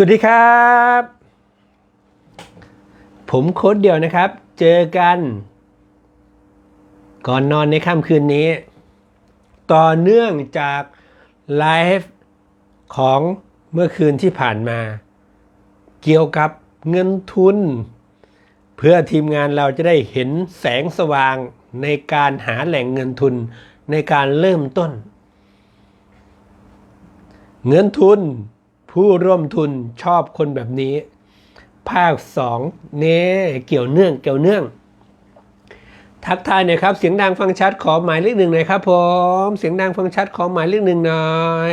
สวัสดีครับ ผมโค้ดเดียวนะครับ เจอกัน ก่อนนอนในค่ำคืนนี้ ต่อเนื่องจากไลฟ์ของเมื่อคืนที่ผ่านมา เกี่ยวกับเงินทุน เพื่อทีมงานเราจะได้เห็นแสงสว่างในการหาแหล่งเงินทุนในการเริ่มต้น เงินทุน ผู้ร่วมทุนชอบคนแบบนี้ ภาคสองเน่เกี่ยวเนื่องเกี่ยวเนื่อง ทักทายหน่อยครับ เสียงดังฟังชัดขอหมายเลขหนึ่งหน่อยครับผมเสียงดังฟังชัดขอหมายเลขหนึ่งหน่อย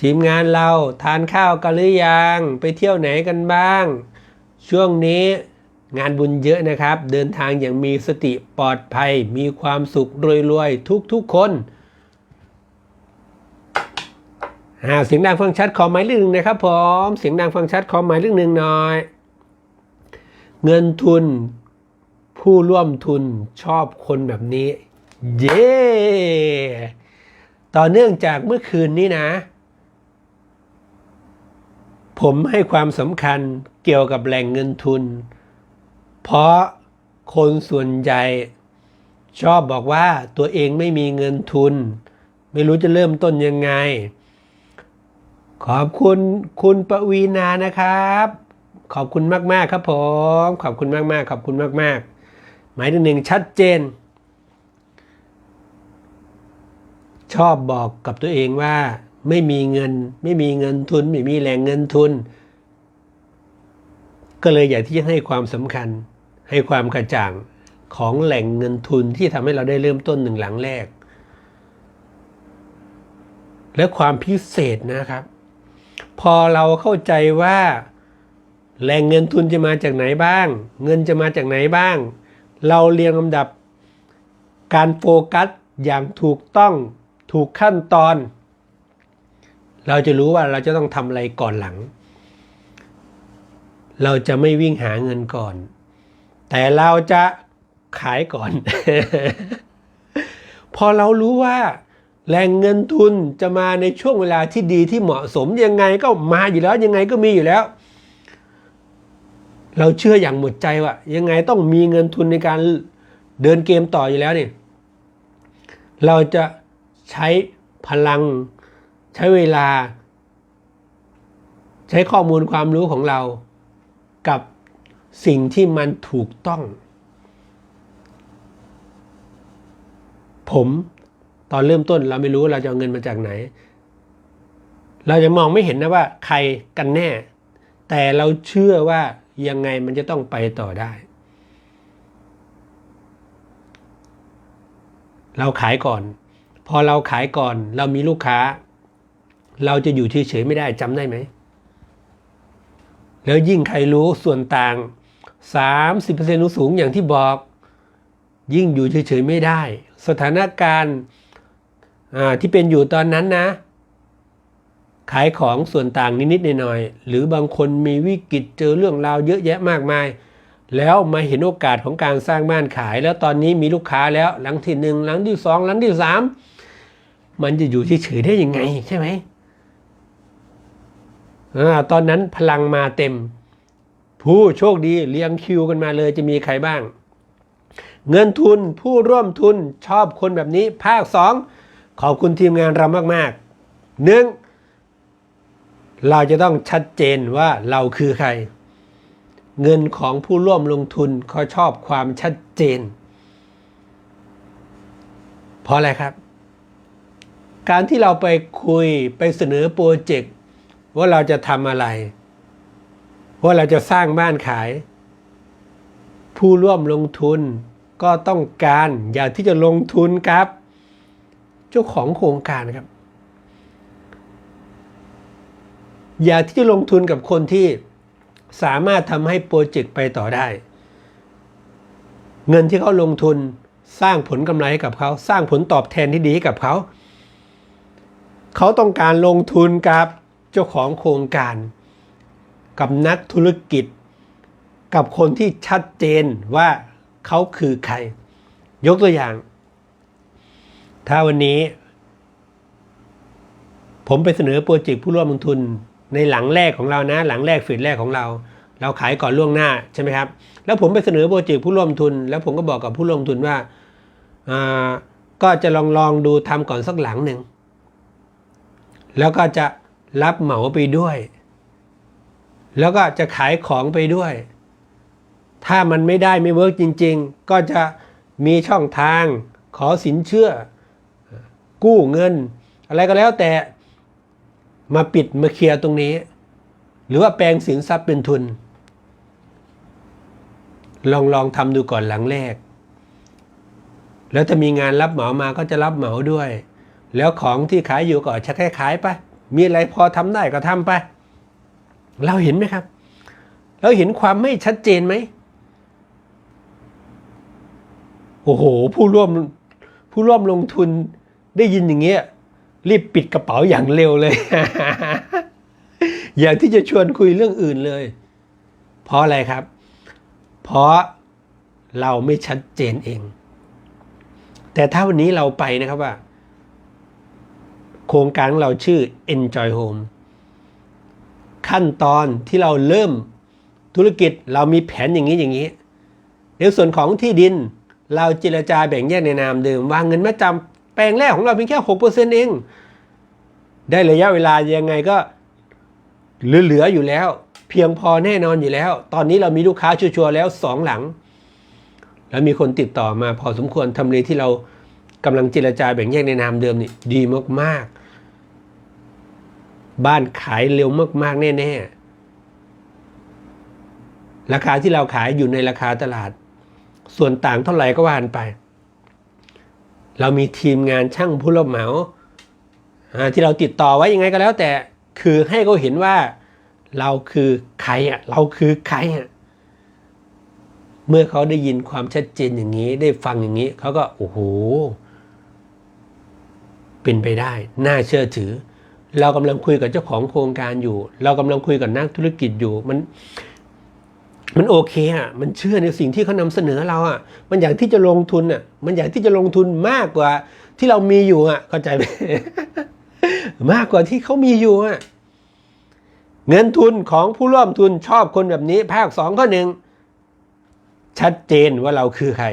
ทีมงานเราทานข้าวกันหรือยังไปเที่ยวไหนกันบ้าง ช่วงนี้งานบุญเยอะนะครับ เดินทางอย่างมีสติปลอดภัย มีความสุขรวยๆทุกๆคน อ่าเสียงดังฟังชัดขอหมายเลขหนึ่งนะครับผมเสียงดังฟังชัดขอหมายเลขหนึ่งหน่อย เงินทุน ผู้ร่วมทุนชอบคนแบบนี้ เย้ต่อเนื่องจากเมื่อคืนนี้นะ ผมให้ความสำคัญเกี่ยวกับแหล่งเงินทุน เพราะคนส่วนใหญ่ชอบบอกว่าตัวเองไม่มีเงินทุน ไม่รู้จะเริ่มต้นยังไง ขอบคุณคุณปวีนานะครับ ขอบคุณมาก ๆ ครับผม ขอบคุณมาก ๆ ขอบคุณมาก ๆ หมายถึงหนึ่งชัดเจน ชอบบอกกับตัวเองว่าไม่มีเงินไม่มีเงินทุน ไม่มีแหล่งเงินทุน ก็เลยอยากที่จะให้ความสำคัญให้ความกระจ่างของแหล่งเงินทุนที่ทำให้เราได้เริ่มต้นหนึ่งหลังแรก และความพิเศษนะครับ พอเราเข้าใจว่าแหล่งเงินทุนจะมาจากไหนบ้าง เงินจะมาจากไหนบ้าง เราเรียงลำดับการโฟกัสอย่างถูกต้องถูกขั้นตอน เราจะรู้ว่าเราจะต้องทำอะไรก่อนหลัง เราจะไม่วิ่งหาเงินก่อน แต่เราจะขายก่อน พอเรารู้ว่า แหล่งเงินทุนจะมาในช่วงเวลาที่ดีที่เหมาะสมยังไงก็มาอยู่แล้วยังไงก็มีอยู่แล้ว เราเชื่ออย่างหมดใจว่ายังไงต้องมีเงินทุนในการเดินเกมต่ออยู่แล้วเนี่ยเราจะใช้พลังใช้เวลา ใช้ข้อมูลความรู้ของเรากับสิ่งที่มันถูกต้อง ผม ตอนเริ่มต้นเราไม่รู้เราจะเอาเงินมาจากไหน เราจะมองไม่เห็นนะว่าใครกันแน่ แต่เราเชื่อว่ายังไงมันจะต้องไปต่อได้ เราขายก่อน พอเราขายก่อน เรามีลูกค้า เราจะอยู่เฉยๆไม่ได้จำได้ไหม แล้วยิ่งใครรู้ส่วนต่าง 30%สูงอย่างที่บอก ยิ่งอยู่เฉยๆไม่ได้ สถานการณ์ ที่เป็นอยู่ตอนนั้นนะ ขายของส่วนต่างนิดๆหน่อยๆหรือบางคนมีวิกฤตเจอเรื่องราวเยอะแยะมากมาย แล้วมาเห็นโอกาสของการสร้างบ้านขาย แล้วตอนนี้มีลูกค้าแล้วหลังที่หนึ่งหลังที่สองหลังที่สามมันจะอยู่เฉยๆได้ยังไงใช่ไหมอตอนนั้นพลังมาเต็ม ผู้โชคดีเรียงคิวกันมาเลยจะมีใครบ้าง เงินทุนผู้ร่วมทุนชอบคนแบบนี้ ภาคสอง ขอบคุณทีมงานเรามากๆหนึ่งเราจะต้องชัดเจนว่าเราคือใคร เงินของผู้ร่วมลงทุนเขาชอบความชัดเจน เพราะอะไรครับ การที่เราไปคุยไปเสนอโปรเจกต์ว่าเราจะทำอะไร ว่าเราจะสร้างบ้านขาย ผู้ร่วมลงทุนก็ต้องการอยากที่จะลงทุนครับ จ้าของโครงการครับ อย่าที่จะลงทุนกับคนที่สามารถทำให้โปรเจกต์ไปต่อได้ เงินที่เขาลงทุนสร้างผลกำไรให้กับเขา สร้างผลตอบแทนที่ดีให้กับเขา เขาต้องการลงทุนกับเจ้าของโครงการ กับนักธุรกิจ กับคนที่ชัดเจนว่าเขาคือใคร ยกตัวอย่าง ถ้าวันนี้ ผมไปเสนอโปรเจกต์ผู้ร่วมลงทุนในหลังแรกของเรานะ หลังแรกฟีดแรกของเรา เราขายก่อนล่วงหน้าใช่ไหมครับ แล้วผมไปเสนอโปรเจกต์ผู้ร่วมทุน แล้วผมก็บอกกับผู้ร่วมทุนว่าอ่าก็จะลองลองดูทำก่อนสักหลังหนึ่งแล้วก็จะรับเหมาไปด้วย แล้วก็จะขายของไปด้วย ถ้ามันไม่ได้ไม่เวิร์กจริง ๆ ก็จะมีช่องทางขอสินเชื่อ กู้เงิน อะไรก็แล้วแต่มาปิดมาเคลียร์ตรงนี้ หรือว่าแปลงสินทรัพย์เป็นทุน ลองลองทำดูก่อนหลังแรก แล้วถ้ามีงานรับเหมามาก็จะรับเหมาด้วย แล้วของที่ขายอยู่ก็จะแค่ขายไปมีอะไรพอทำได้ก็ทำไป เราเห็นไหมครับ เราเห็นความไม่ชัดเจนไหมโอ้โห ผู้ร่วมผู้ร่วมลงทุน ได้ยินอย่างเงี้ยรีบปิดกระเป๋าอย่างเร็วเลย อย่ากที่จะชวนคุยเรื่องอื่นเลย เพราะอะไรครับ เพราะเราไม่ชัดเจนเอง แต่ถ้าวันนี้เราไปนะครับว่า โครงการเราชื่อ Enjoy Home ขั้นตอนที่เราเริ่มธุรกิจเรามีแผนอย่างนี้อย่างนี้ ในส่วนของที่ดินเราเจรจาแบ่งแยกในนามเดิมวางเงินมาจำ แปลงแรกของเราเพียงแค่หกเปอร์เซ็นต์เอง ได้ระยะเวลายังไงก็เหลือๆอยู่แล้ว เพียงพอแน่นอนอยู่แล้ว ตอนนี้เรามีลูกค้าชัวร์ๆแล้วสองหลัง แล้วมีคนติดต่อมาพอสมควรทำเลที่เรากำลังเจรจาแบ่งแยกในนามเดิมนี่ดีมากๆ บ้านขายเร็วมากๆ แน่ๆ ราคาที่เราขายอยู่ในราคาตลาด ส่วนต่างเท่าไหร่ก็ว่ากันไป เรามีทีมงานช่างผู้รับเหมาที่เราติดต่อไว้ยังไงก็แล้ว แต่คือให้เขาเห็นว่าเราคือใครอะเราคือใครอะเมื่อเขาได้ยินความชัดเจนอย่างนี้ได้ฟังอย่างนี้เขาก็โอ้โหเป็นไปได้ น่าเชื่อถือ เรากำลังคุยกับเจ้าของโครงการอยู่ เรากำลังคุยกับนักธุรกิจอยู่มัน มันโอเคอะ มันเชื่อในสิ่งที่เขานำเสนอเราอะ มันอยากที่จะลงทุนอะ มันอยากที่จะลงทุนมากกว่าที่เรามีอยู่อะ เข้าใจไหมมากกว่าที่เขามีอยู่อะ เงินทุนของผู้ร่วมทุนชอบคนแบบนี้ ภาคสองข้อหนึ่งชัดเจนว่าเราคือใคร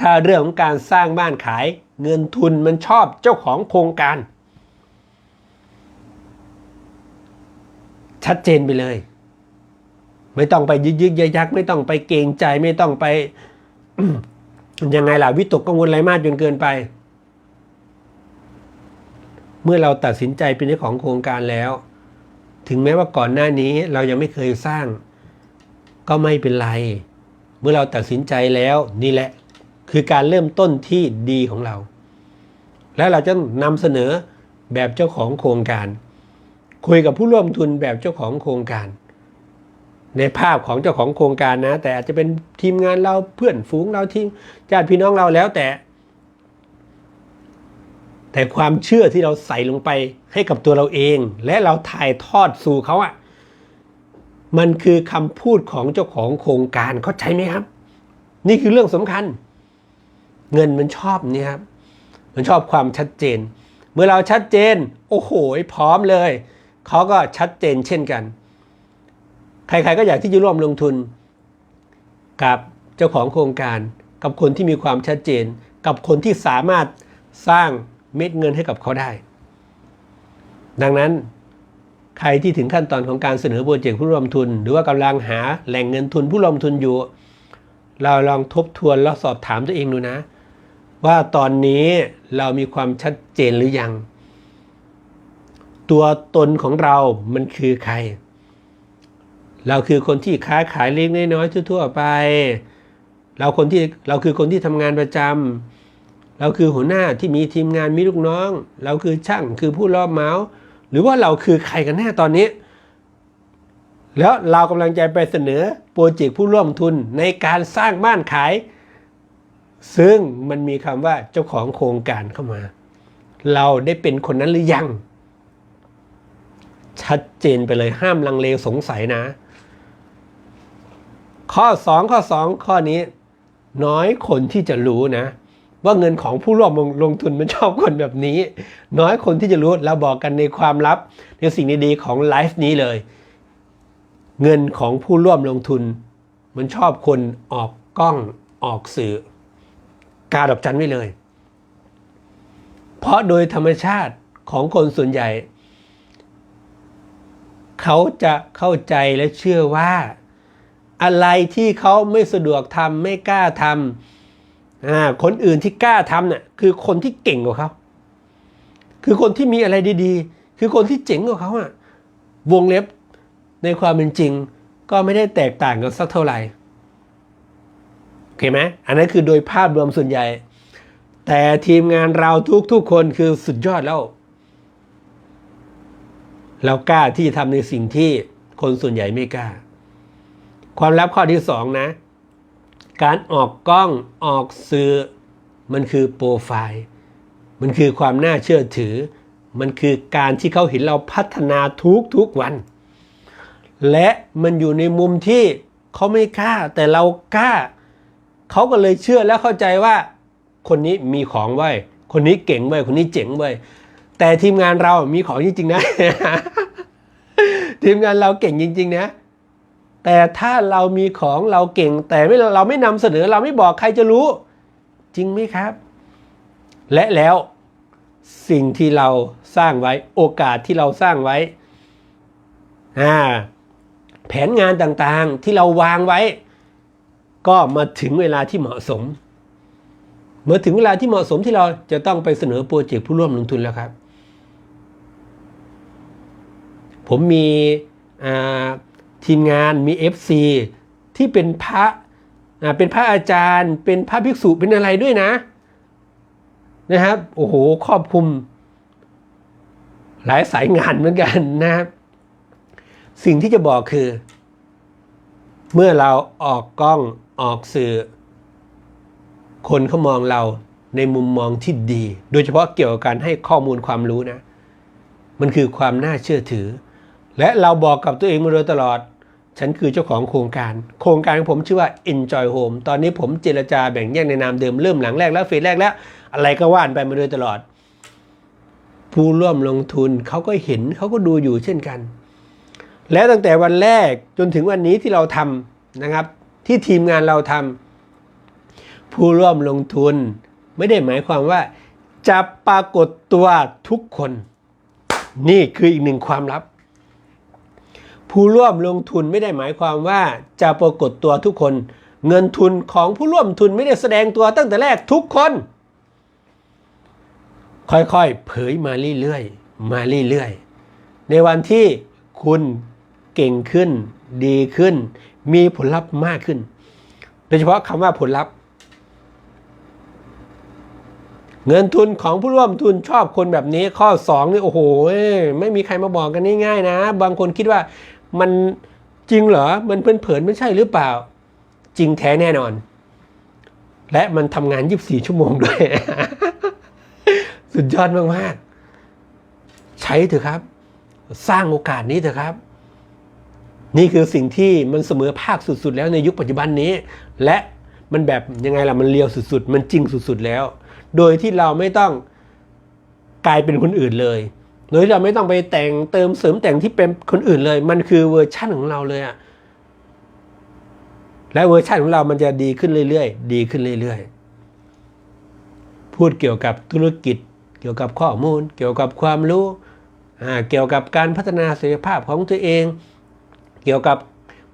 ถ้าเรื่องของการสร้างบ้านขาย เงินทุนมันชอบเจ้าของโครงการ ชัดเจนไปเลย ไม่ต้องไปยึกยึกยักยักไม่ต้องไปเกรงใจไม่ต้องไปยังไงล่ะวิตกกังวลอะไรมากจนเกินไป เมื่อเราตัดสินใจเป็นเจ้าของโครงการแล้ว ถึงแม้ว่าก่อนหน้านี้เรายังไม่เคยสร้าง ก็ไม่เป็นไร เมื่อเราตัดสินใจแล้วนี่แหละ คือการเริ่มต้นที่ดีของเรา แล้วเราจะนำเสนอแบบเจ้าของโครงการ คุยกับผู้ร่วมทุนแบบเจ้าของโครงการ ในภาพของเจ้าของโครงการนะ แต่อาจจะเป็นทีมงานเราเพื่อนฝูงเราทีมญาติพี่น้องเราแล้วแต่ แต่ความเชื่อที่เราใส่ลงไปให้กับตัวเราเอง และเราถ่ายทอดสู่เขาอะมันคือคำพูดของเจ้าของโครงการเข้าใจไหมครับ นี่คือเรื่องสำคัญ เงินมันชอบเนี่ยครับ มันชอบความชัดเจน เมื่อเราชัดเจน โอ้โหพร้อมเลย เขาก็ชัดเจนเช่นกัน ใครๆก็อยากที่จะร่วมลงทุน กับเจ้าของโครงการ กับคนที่มีความชัดเจน กับคนที่สามารถสร้างเม็ดเงินให้กับเขาได้ ดังนั้นใครที่ถึงขั้นตอนของการเสนอโปรเจกต์ผู้ร่วมทุน หรือว่ากำลังหาแหล่งเงินทุนผู้ร่วมทุนอยู่ เราลองทบทวนแล้วสอบถามตัวเองดูนะ ว่าตอนนี้เรามีความชัดเจนหรือยัง ตัวตนของเรามันคือใคร เราคือคนที่ค้าขายเล็กน้อยทั่ว ๆ ไป เราคนที่เราคือคนที่ทำงานประจำเราคือหัวหน้าที่มีทีมงานมีลูกน้อง เราคือช่างคือผู้รอบเหมาหรือว่าเราคือใครกันแน่ตอนนี้ แล้วเรากำลังจะไปเสนอโปรเจกต์ผู้ร่วมทุนในการสร้างบ้านขาย ซึ่งมันมีคำว่าเจ้าของโครงการเข้ามา เราได้เป็นคนนั้นหรือยัง ชัดเจนไปเลยห้ามลังเลสงสัยนะ ข้อ 2 ข้อ 2 ข้อนี้ น้อยคนที่จะรู้นะ ว่าเงินของผู้ร่วมลงลงทุนมันชอบคนแบบนี้ น้อยคนที่จะรู้เราบอกกันในความลับ ในสิ่งดีๆของไลฟ์นี้เลย เงินของผู้ร่วมลงทุน มันชอบคนออกกล้องออกสื่อ กาดอกจันไว้เลย เพราะโดยธรรมชาติของคนส่วนใหญ่ เขาจะเข้าใจและเชื่อว่า อะไรที่เขาไม่สะดวกทำไม่กล้าทำอ่าคนอื่นที่กล้าทำเนี่ยคือคนที่เก่งกว่าเขาคือคนที่มีอะไรดีๆ คือคนที่เจ๋งกว่าเขาอะวงเล็บในความเป็นจริง ก็ไม่ได้แตกต่างกันสักเท่าไหร่โอเคไหมอันนั้นคือโดยภาพรวมส่วนใหญ่ แต่ทีมงานเราทุกๆคนคือสุดยอดแล้ว เรากล้าที่ทำในสิ่งที่คนส่วนใหญ่ไม่กล้า ความลับข้อที่สองนะ การออกกล้องออกสื่อ มันคือโปรไฟล์ มันคือความน่าเชื่อถือ มันคือการที่เขาเห็นเราพัฒนาทุกทุกวัน และมันอยู่ในมุมที่เขาไม่กล้า แต่เรากล้า เขาก็เลยเชื่อและเข้าใจว่า คนนี้มีของไว้ คนนี้เก่งไว้ คนนี้เจ๋งไว้ แต่ทีมงานเรามีของจริงๆนะ ทีมงานเราเก่งจริง ๆ นะ แต่ถ้าเรามีของเราเก่ง แต่ไม่เราไม่นำเสนอเราไม่บอกใครจะรู้ จริงไหมครับ และแล้วสิ่งที่เราสร้างไว้โอกาสที่เราสร้างไว้แผนงานต่างๆที่เราวางไว้ ก็มาถึงเวลาที่เหมาะสม เมื่อถึงเวลาที่เหมาะสมที่เราจะต้องไปเสนอโปรเจกต์ผู้ร่วมลงทุนแล้วครับ ผมมีอ่า ทีมงานมี FC ที่เป็นพระเป็นพระอาจารย์ เป็นพระภิกษุเป็นอะไรด้วยนะ นะครับ โอ้โหครอบคลุม หลายสายงานเหมือนกันนะครับ สิ่งที่จะบอกคือ เมื่อเราออกกล้องออกสื่อ คนเขามองเราในมุมมองที่ดี โดยเฉพาะเกี่ยวกับการให้ข้อมูลความรู้นะ มันคือความน่าเชื่อถือ และเราบอกกับตัวเองมาโดยตลอด ฉันคือเจ้าของโครงการ โครงการของผมชื่อว่า Enjoy Home ตอนนี้ผมเจรจาแบ่งแยกในนามเดิมเริ่มหลังแรกแล้วเฟสแรกแล้ว อะไรก็ว่านไปมาโดยตลอด ผู้ร่วมลงทุนเขาก็เห็นเขาก็ดูอยู่เช่นกัน และตั้งแต่วันแรกจนถึงวันนี้ที่เราทำนะครับ ที่ทีมงานเราทำผู้ร่วมลงทุน ไม่ได้หมายความว่า จะปรากฏตัวทุกคน นี่คืออีกหนึ่งความลับ ผู้ร่วมลงทุนไม่ได้หมายความว่าจะปรากฏตัวทุกคน เงินทุนของผู้ร่วมทุนไม่ได้แสดงตัวตั้งแต่แรกทุกคน ค่อยๆ เผยมาเรื่อยๆ มาเรื่อยๆ ในวันที่คุณเก่งขึ้น ดีขึ้น มีผลลัพธ์มากขึ้น โดยเฉพาะคำว่าผลลัพธ์ เงินทุนของผู้ร่วมทุนชอบคนแบบนี้ข้อ2นี่โอ้โห ไม่มีใครมาบอกกันง่ายๆนะ บางคนคิดว่า มันจริงเหรอ มันเพลินไม่ใช่หรือเปล่า จริงแท้แน่นอน และมันทำงาน 24 ชั่วโมงด้วย สุดยอดมาก ๆ ใช้เถอะครับ สร้างโอกาสนี้เถอะครับ นี่คือสิ่งที่มันเสมอภาคสุด ๆ แล้วในยุคปัจจุบันนี้ และมันแบบยังไงล่ะ มันเลียวสุด ๆ มันจริงสุด ๆ แล้ว โดยที่เราไม่ต้องกลายเป็นคนอื่นเลย โดยที่เราไม่ต้องไปแต่งเติมเสริมแต่งที่เป็นคนอื่นเลย มันคือเวอร์ชั่นของเราเลยอะและเวอร์ชันของเรามันจะดีขึ้นเรื่อยๆ ดีขึ้นเรื่อยๆ พูดเกี่ยวกับธุรกิจ เกี่ยวกับข้อมูล เกี่ยวกับความรู้ เกี่ยวกับการพัฒนาศักยภาพของตัวเอง เกี่ยวกับ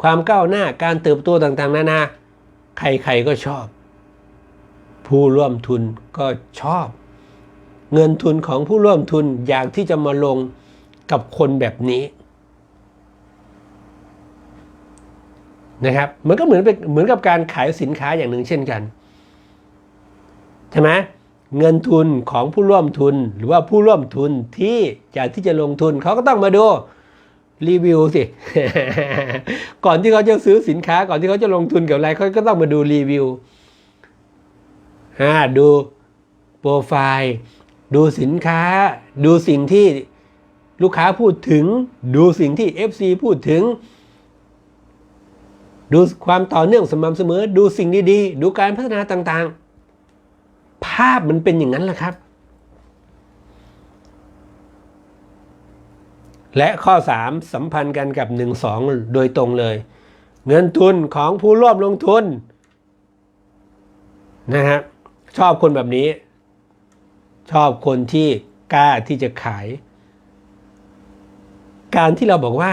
ความก้าวหน้า การเติบโตต่างๆ นานา ใครๆก็ชอบ ผู้ร่วมทุนก็ชอบ เงินทุนของผู้ร่วมทุนอยากที่จะมาลงกับคนแบบนี้นะครับมันก็เหมือนเป็นเหมือนกับการขายสินค้าอย่างหนึ่งเช่นกันใช่ไหมเงินทุนของผู้ร่วมทุนหรือว่าผู้ร่วมทุนที่อยากที่จะลงทุนเขาก็ต้องมาดูรีวิวสิ ก่อนที่เขาจะซื้อสินค้าก่อนที่เขาจะลงทุนกับอะไรเขาก็ต้องมาดูรีวิวอ่าดูโปรไฟล์ ดูสินค้า ดูสิ่งที่ลูกค้าพูดถึง ดูสิ่งที่ FC พูดถึง ดูความต่อเนื่องสม่ำเสมอ ดูสิ่งดีๆ ดูการพัฒนาต่างๆ ภาพมันเป็นอย่างนั้นแหละครับ และข้อ 3 สัมพันธ์กันกับ 1 2 โดยตรงเลย เงินทุนของผู้ร่วมลงทุนนะฮะชอบคนแบบนี้ ชอบคนที่กล้าที่จะขาย การที่เราบอกว่า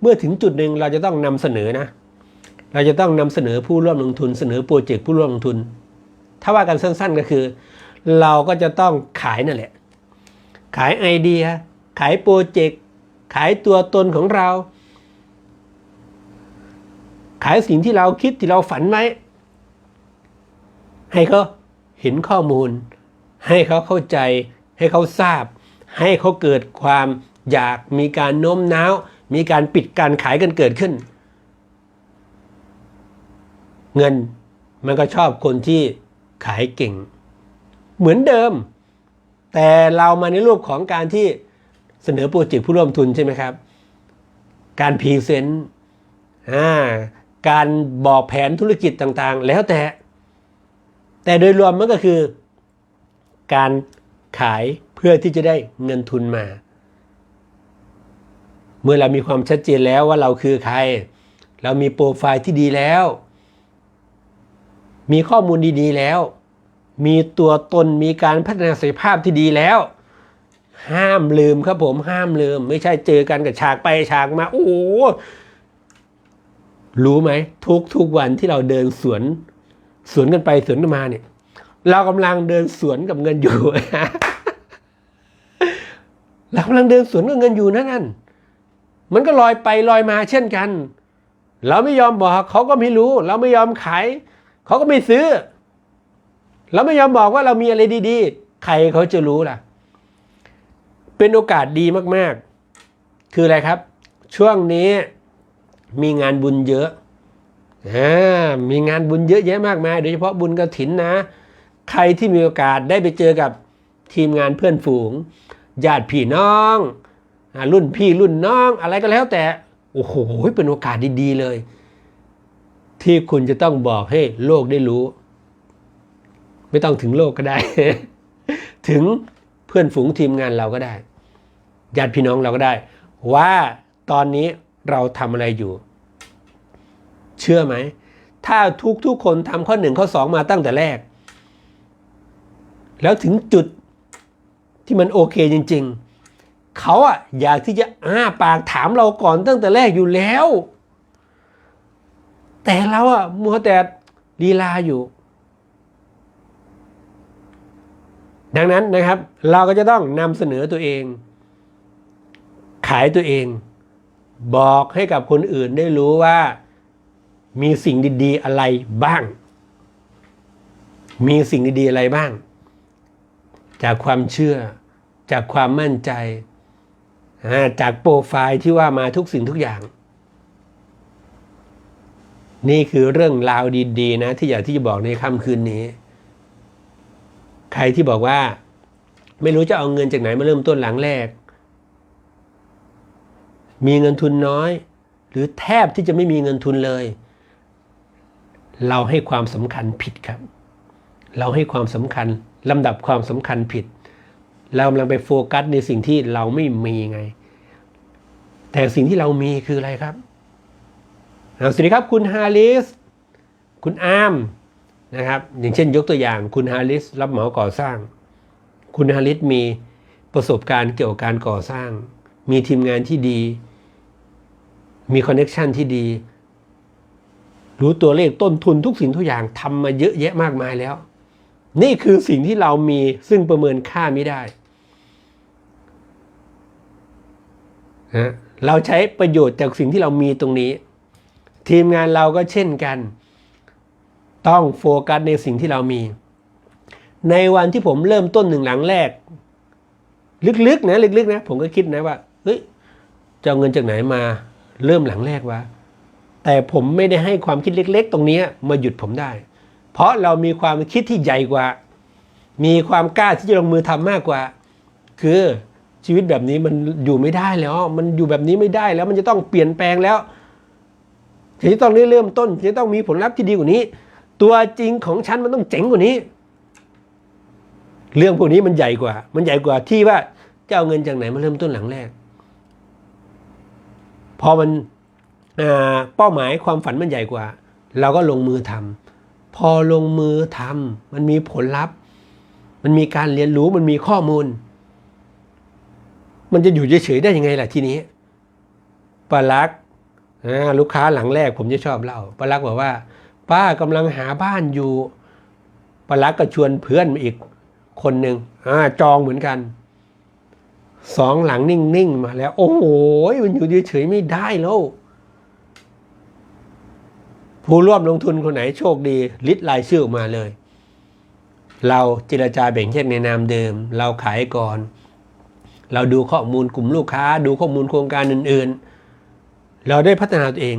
เมื่อถึงจุดหนึ่งเราจะต้องนำเสนอนะ เราจะต้องนำเสนอผู้ร่วมลงทุนเสนอโปรเจกต์ผู้ร่วมลงทุน ถ้าว่ากันสั้นๆก็คือ เราก็จะต้องขายนั่นแหละ ขายไอเดีย ขายโปรเจกต์ขายตัวตนของเรา ขายสิ่งที่เราคิดที่เราฝันไว้ให้เขาเห็นข้อมูล ให้เขาเข้าใจ ให้เขาทราบ ให้เขาเกิดความอยากมีการโน้มน้าว มีการปิดการขายกันเกิดขึ้น เงินมันก็ชอบคนที่ขายเก่ง เหมือนเดิม แต่เรามาในรูปของการที่เสนอโปรเจกต์ผู้ร่วมทุนใช่ไหมครับ การพรีเซนต์การบอกแผนธุรกิจต่างๆ แล้วแต่ แต่โดยรวมมันก็คือ การขายเพื่อที่จะได้เงินทุนมา เมื่อเรามีความชัดเจนแล้วว่าเราคือใคร เรามีโปรไฟล์ที่ดีแล้ว มีข้อมูลดีๆแล้ว มีตัวตนมีการพัฒนาศักยภาพที่ดีแล้ว ห้ามลืมครับผมห้ามลืม ไม่ใช่เจอกันกับฉากไปฉากมา โอ้โหรู้ไหมทุกทุกวันที่เราเดินสวน สวนกันไปสวนกันมาเนี่ย เรากำลังเดินสวนกับเงินอยู่เรากำลังเดินสวนกับเงินอยู่นั่นนั่นมันก็ลอยไปลอยมาเช่นกัน เราไม่ยอมบอกเขาก็ไม่รู้ เราไม่ยอมขายเขาก็ไม่ซื้อ เราไม่ยอมบอกว่าเรามีอะไรดีๆ ใครเขาจะรู้ล่ะ เป็นโอกาสดีมากๆ คืออะไรครับ ช่วงนี้มีงานบุญเยอะอ่ามีงานบุญเยอะแยะมากมาย โดยเฉพาะบุญกระถินนะ ใครที่มีโอกาสได้ไปเจอกับทีมงานเพื่อนฝูง ญาติพี่น้อง รุ่นพี่รุ่นน้องอะไรก็แล้วแต่ โอ้โห เป็นโอกาสดีๆเลย ที่คุณจะต้องบอกให้โลกได้รู้ ไม่ต้องถึงโลกก็ได้ ถึงเพื่อนฝูงทีมงานเราก็ได้ ญาติพี่น้องเราก็ได้ ว่าตอนนี้เราทำอะไรอยู่ เชื่อไหม ถ้าทุกทุกๆคนทำข้อหนึ่งข้อสองมาตั้งแต่แรก แล้วถึงจุดที่มันโอเคจริง ๆ เขาอะอยากที่จะอ้าปากถามเราก่อนตั้งแต่แรกอยู่แล้ว แต่เราอะมัวแต่ลีลาอยู่ ดังนั้นนะครับ เราก็จะต้องนำเสนอตัวเอง ขายตัวเอง บอกให้กับคนอื่นได้รู้ว่ามีสิ่งดี ๆ อะไรบ้าง มีสิ่งดี ๆ อะไรบ้าง จากความเชื่อ จากความมั่นใจ จากโปรไฟล์ที่ว่ามาทุกสิ่งทุกอย่าง นี่คือเรื่องราวดีๆนะ ที่อยากที่จะบอกในค่ำคืนนี้ ใครที่บอกว่า ไม่รู้จะเอาเงินจากไหนมาเริ่มต้นหลังแรก มีเงินทุนน้อย หรือแทบที่จะไม่มีเงินทุนเลย เราให้ความสำคัญผิดครับ เราให้ความสำคัญลำดับความสำคัญผิด เรากำลังไปโฟกัสในสิ่งที่เราไม่มีไง แต่สิ่งที่เรามีคืออะไรครับเอาสวัสดีครับคุณฮาริส คุณอาร์มนะครับ อย่างเช่นยกตัวอย่างคุณฮาริสรับเหมาก่อสร้าง คุณฮาริสมีประสบการณ์เกี่ยวกับการก่อสร้าง มีทีมงานที่ดี มีคอนเน็ชันที่ดี รู้ตัวเลขต้นทุนทุกสิ่งทุกอย่างทำมาเยอะแยะมากมายแล้ว นี่คือสิ่งที่เรามีซึ่งประเมินค่าไม่ได้นะเราใช้ประโยชน์จากสิ่งที่เรามีตรงนี้ ทีมงานเราก็เช่นกัน ต้องโฟกัสในสิ่งที่เรามี ในวันที่ผมเริ่มต้นหนึ่งหลังแรก ลึกๆนะลึกๆนะ ผมก็คิดนะว่าเฮ้ยจะเอาเงินจากไหนมาเริ่มหลังแรกวะแต่ผมไม่ได้ให้ความคิดเล็ก ๆ ตรงนี้มาหยุดผมได้ เพราะเรามีความคิดที่ใหญ่กว่า มีความกล้าที่จะลงมือทำมากกว่า คือชีวิตแบบนี้มันอยู่ไม่ได้แล้ว มันอยู่แบบนี้ไม่ได้แล้วมันจะต้องเปลี่ยนแปลงแล้วฉันจะต้องเริ่มต้นฉันจะต้องมีผลลัพธ์ที่ดีกว่านี้ ตัวจริงของฉันมันต้องเจ๋งกว่านี้ เรื่องพวกนี้มันใหญ่กว่า มันใหญ่กว่าที่ว่าจะเอาเงินจากไหนมาเริ่มต้นหลังแรก พอมันเป้าหมายความฝันมันใหญ่กว่า เราก็ลงมือทำ พอลงมือทำมันมีผลลัพธ์ มันมีการเรียนรู้มันมีข้อมูล มันจะอยู่เฉยๆได้ยังไงล่ะทีนี้ปาลักลูกค้าหลังแรกผมจะชอบเล่าปาลักบอกว่า ป้ากำลังหาบ้านอยู่ปาลักก็ชวนเพื่อนมาอีกคนหนึ่งอจองเหมือนกันสองหลังนิ่งๆมาแล้ว โอ้โหมันอยู่เฉยๆไม่ได้แล้ว ผู้ร่วมลงทุนคนไหนโชคดีลิสต์รายชื่อออกมาเลย เราเจรจาแบ่งแยกในนามเดิม เราขายก่อน เราดูข้อมูลกลุ่มลูกค้า ดูข้อมูลโครงการอื่นๆ เราได้พัฒนาตัวเอง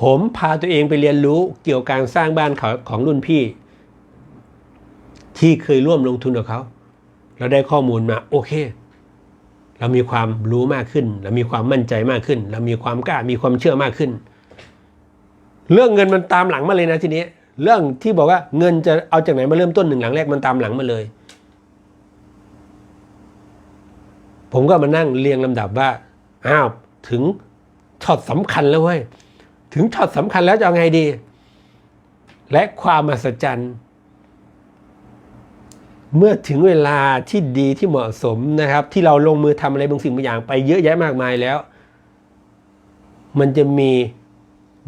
ผมพาตัวเองไปเรียนรู้เกี่ยวกับการสร้างบ้านขของรุ่นพี่ ที่เคยร่วมลงทุนกับเขา เราได้ข้อมูลมาโอเคเรามีความรู้มากขึ้น เรามีความมั่นใจมากขึ้น เรามีความกล้า มีความเชื่อมากขึ้น เรื่องเงินมันตามหลังมาเลยนะทีนี้ เรื่องที่บอกว่าเงินจะเอาจากไหนมาเริ่มต้นหนึ่งหลังแรกมันตามหลังมาเลย ผมก็มานั่งเรียงลำดับว่าอ้าวถึงช็อตสำคัญแล้วเว้ยถึงช็อตสำคัญแล้วจะเอาไงดี และความมหัศจรรย์เมื่อถึงเวลาที่ดีที่เหมาะสมนะครับ ที่เราลงมือทำอะไรบางสิ่งบางอย่างไปเยอะแยะมากมายแล้ว มันจะมี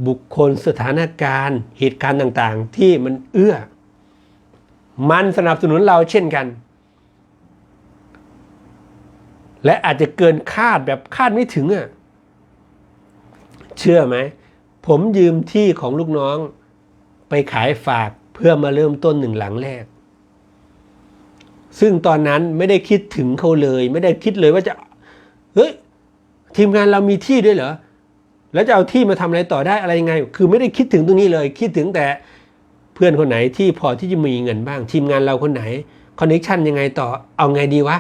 บุคคลสถานการณ์ เหตุการณ์ต่างๆ ที่มันเอื้อ มันสนับสนุนเราเช่นกัน และอาจจะเกินคาดแบบคาดไม่ถึงอะเชื่อไหม ผมยืมที่ของลูกน้อง ไปขายฝากเพื่อมาเริ่มต้นหนึ่งหลังแรก ซึ่งตอนนั้นไม่ได้คิดถึงเขาเลย ไม่ได้คิดเลยว่าจะ เฮ้ย ทีมงานเรามีที่ด้วยเหรอ แล้วจะเอาที่มาทำอะไรต่อได้อะไรยังไง คือไม่ได้คิดถึงตรงนี้เลย คิดถึงแต่เพื่อนคนไหนที่พอที่จะมีเงินบ้าง ทีมงานเราคนไหนคอนเนคชันยังไงต่อเอาไงดีวะ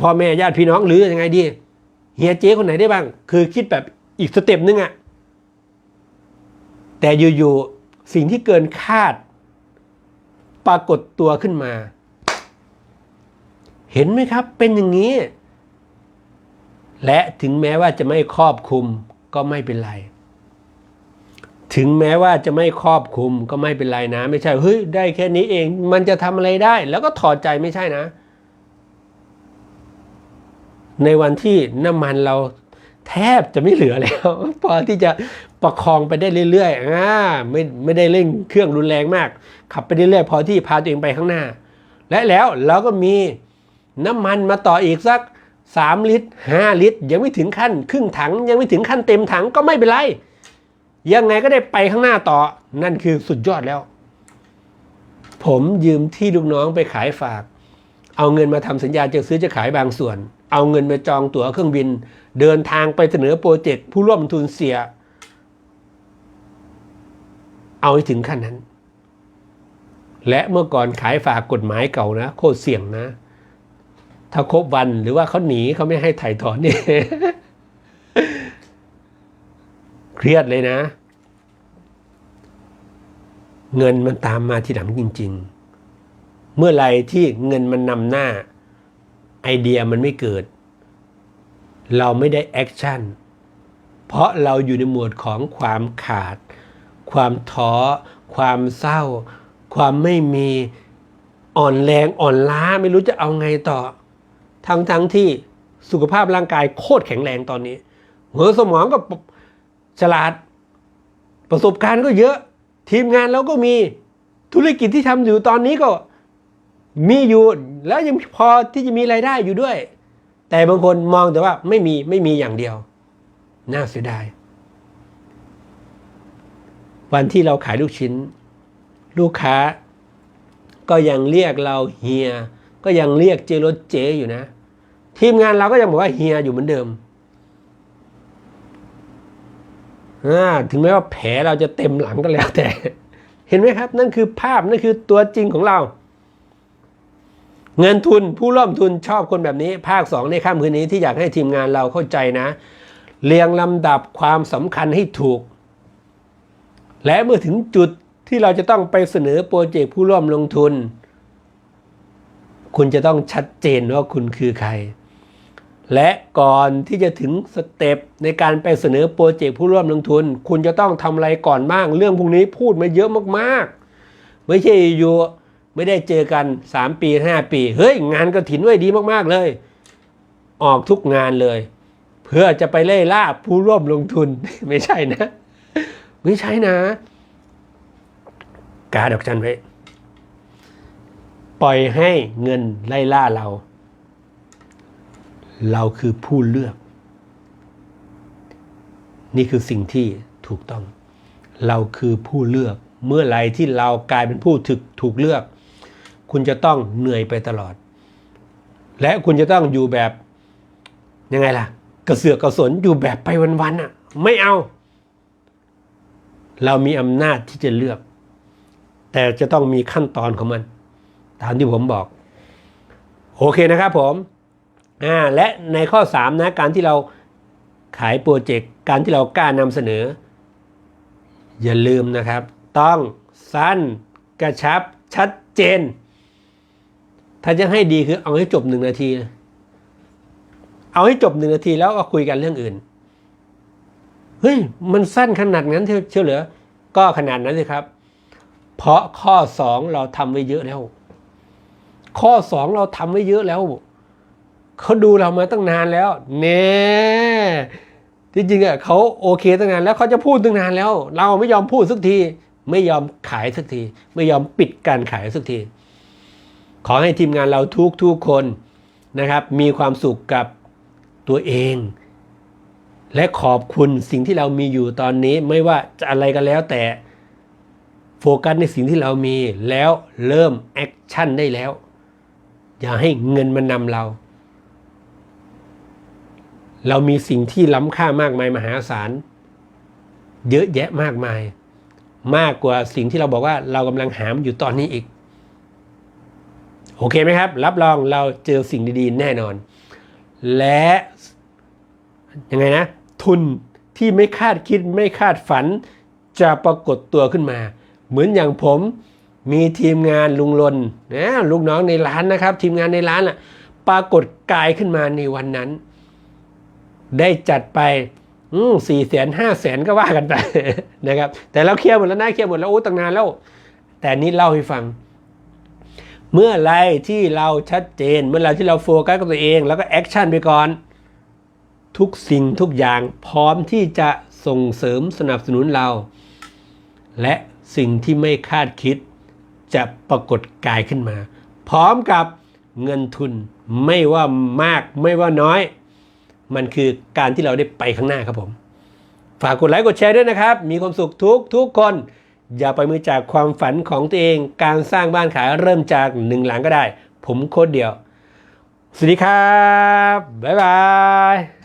พ่อแม่ญาติพี่น้องหรือยังไงดีเฮียเจ๊คนไหนได้บ้าง คือคิดแบบอีกสเต็ปนึงอะแต่อยู่ๆสิ่งที่เกินคาด ปรากฏตัวขึ้นมา เห็นไหมครับ เป็นอย่างนี้ และถึงแม้ว่าจะไม่ครอบคลุมก็ไม่เป็นไร ถึงแม้ว่าจะไม่ครอบคลุมก็ไม่เป็นไรนะ ไม่ใช่เฮ้ยได้แค่นี้เอง มันจะทำอะไรได้ แล้วก็ถอดใจไม่ใช่นะ ในวันที่น้ำมันเราแทบจะไม่เหลือแล้วพอที่จะประคองไปได้เรื่อยๆอ่าไม่ไม่ได้เร่งเครื่องรุนแรงมาก ขับไปเรื่อยๆพอที่พาตัวเองไปข้างหน้า และแล้วเราก็มีน้ำมันมาต่ออีกสัก 3 ลิตร 5 ลิตร ยังไม่ถึงขั้น ครึ่งถัง ยังไม่ถึงขั้นเต็มถังก็ไม่เป็นไร ยังไงก็ได้ไปข้างหน้าต่อ นั่นคือสุดยอดแล้ว ผมยืมที่ลูกน้องไปขายฝาก เอาเงินมาทำสัญญาจะซื้อจะขายบางส่วน เอาเงินมาจองตั๋วเครื่องบิน เดินทางไปเสนอโปรเจกต์ผู้ร่วมทุนเสีย เอาให้ถึงขั้นนั้น และเมื่อก่อนขายฝากกฎหมายเก่านะ โคตรเสี่ยงนะ ถ้าครบวันหรือว่าเขาหนีเขาไม่ให้ถ่ายถอนนี่เครียดเลยนะ เงินมันตามมาทีหลังจริง ๆ เมื่อไรที่เงินมันนำหน้า ไอเดียมันไม่เกิด เราไม่ได้แอคชั่น เพราะเราอยู่ในหมวดของความขาด ความท้อ ความเศร้า ความไม่มีอ่อนแรงอ่อนล้าไม่รู้จะเอาไงต่อ ทั้งทั้งที่สุขภาพร่างกายโคตรแข็งแรงตอนนี้หัวสมองก็ฉลาด ประสบการณ์ก็เยอะ ทีมงานเราก็มีธุรกิจที่ทำอยู่ตอนนี้ก็มีอยู่แล้วยังพอที่จะมีรายได้อยู่ด้วย แต่บางคนมองแต่ว่าไม่มีไม่มีอย่างเดียว น่าเสียดาย วันที่เราขายลูกชิ้น ลูกค้า ก็ยังเรียกเราเฮีย ก็ยังเรียกเจรถเจอยู่นะ ทีมงานเราก็ยังบอกว่าเฮียอยู่เหมือนเดิมถึงแม้ว่าแผลเราจะเต็มหลังก็แล้วแต่ เห็นไหมครับ นั่นคือภาพนั่นคือตัวจริงของเรา เงินทุนผู้ร่วมทุนชอบคนแบบนี้ ภาคสองในค่ำคืนนี้ที่อยากให้ทีมงานเราเข้าใจนะ เรียงลำดับความสำคัญให้ถูก และเมื่อถึงจุดที่เราจะต้องไปเสนอโปรเจกต์ผู้ร่วมลงทุน คุณจะต้องชัดเจนว่าคุณคือใคร และก่อนที่จะถึงสเต็ปในการไปเสนอโปรเจกต์ผู้ร่วมลงทุน คุณจะต้องทำอะไรก่อนบ้าง เรื่องพวกนี้พูดมาเยอะมากๆ ไม่ใช่อยู่ไม่ได้เจอกัน 3 ปี 5 ปี เฮ้ย งานกระถินไว้ดีมากๆเลย ออกทุกงานเลย เพื่อจะไปเล่ล่าผู้ร่วมลงทุนไม่ใช่นะ ไม่ใช่นะ กาดอกจันไว้ ปล่อยให้เงินไล่ล่าเรา เราคือผู้เลือก นี่คือสิ่งที่ถูกต้อง เราคือผู้เลือก เมื่อไรที่เรากลายเป็นผู้ถูกถูกเลือก คุณจะต้องเหนื่อยไปตลอด และคุณจะต้องอยู่แบบยังไงล่ะ กระเสือกกระสนอยู่แบบไปวันๆอะ ไม่เอา เรามีอำนาจที่จะเลือก แต่จะต้องมีขั้นตอนของมัน ตามที่ผมบอก โอเคนะครับผม อ่าและในข้อ3นะการที่เราขายโปรเจกต์การที่เรากล้านำเสนอ อย่าลืมนะครับ ต้องสั้นกระชับชัดเจน ถ้าจะให้ดีคือเอาให้จบหนึ่งนาที เอาให้จบหนึ่งนาทีแล้วก็คุยกันเรื่องอื่นเฮ้ยมันสั้นขนาดนั้นเชียวเหรอก็ขนาดนั้นสิครับ เพราะข้อสองเราทำไว้เยอะแล้ว ข้อสองเราทำไว้เยอะแล้ว เขาดูเรามาตั้งนานแล้วเน่ที่จริงๆอะเขาโอเคตั้งนานแล้วเขาจะพูดตั้งนานแล้ว เราไม่ยอมพูดสักที ไม่ยอมขายสักที ไม่ยอมปิดการขายสักที ขอให้ทีมงานเราทุกทุกๆคนนะครับ มีความสุขกับตัวเอง และขอบคุณสิ่งที่เรามีอยู่ตอนนี้ไม่ว่าจะอะไรก็แล้วแต่โฟกัสในสิ่งที่เรามีแล้วเริ่มแอคชั่นได้แล้ว อย่าให้เงินมันนำเรา เรามีสิ่งที่ล้ำค่ามากมายมหาศาล เยอะแยะมากมาย มากกว่าสิ่งที่เราบอกว่าเรากำลังหามอยู่ตอนนี้อีก โอเคไหมครับ รับรองเราเจอสิ่งดีๆ แน่นอน และยังไงนะ ทุนที่ไม่คาดคิดไม่คาดฝันจะปรากฏตัวขึ้นมา เหมือนอย่างผมมีทีมงานลุงลนนะลูกน้องในร้านนะครับ ทีมงานในร้านอะ ปรากฏกายขึ้นมาในวันนั้น ได้จัดไปสี่แสนห้าแสนก็ว่ากันไปนะครับ แต่เราเคลียร์หมดแล้วนะเคลียร์หมดแล้วโอ้ตั้งนานแล้ว แต่นี้เล่าให้ฟัง เมื่อไรที่เราชัดเจน เมื่อไรที่เราโฟกัสกับตัวเอง แล้วก็แอคชั่นไปก่อน ทุกสิ่งทุกอย่างพร้อมที่จะส่งเสริมสนับสนุนเรา และสิ่งที่ไม่คาดคิด จะปรากฏกายขึ้นมา พร้อมกับเงินทุนไม่ว่ามากไม่ว่าน้อย มันคือการที่เราได้ไปข้างหน้าครับผม ฝากกดไลค์กดแชร์ด้วยนะครับ มีความสุขทุกทุกคน อย่าไปมือจากความฝันของตัวเอง การสร้างบ้านขายเริ่มจากหนึ่งหลังก็ได้ ผมโคตรเดียว สวัสดีครับ บ๊ายบาย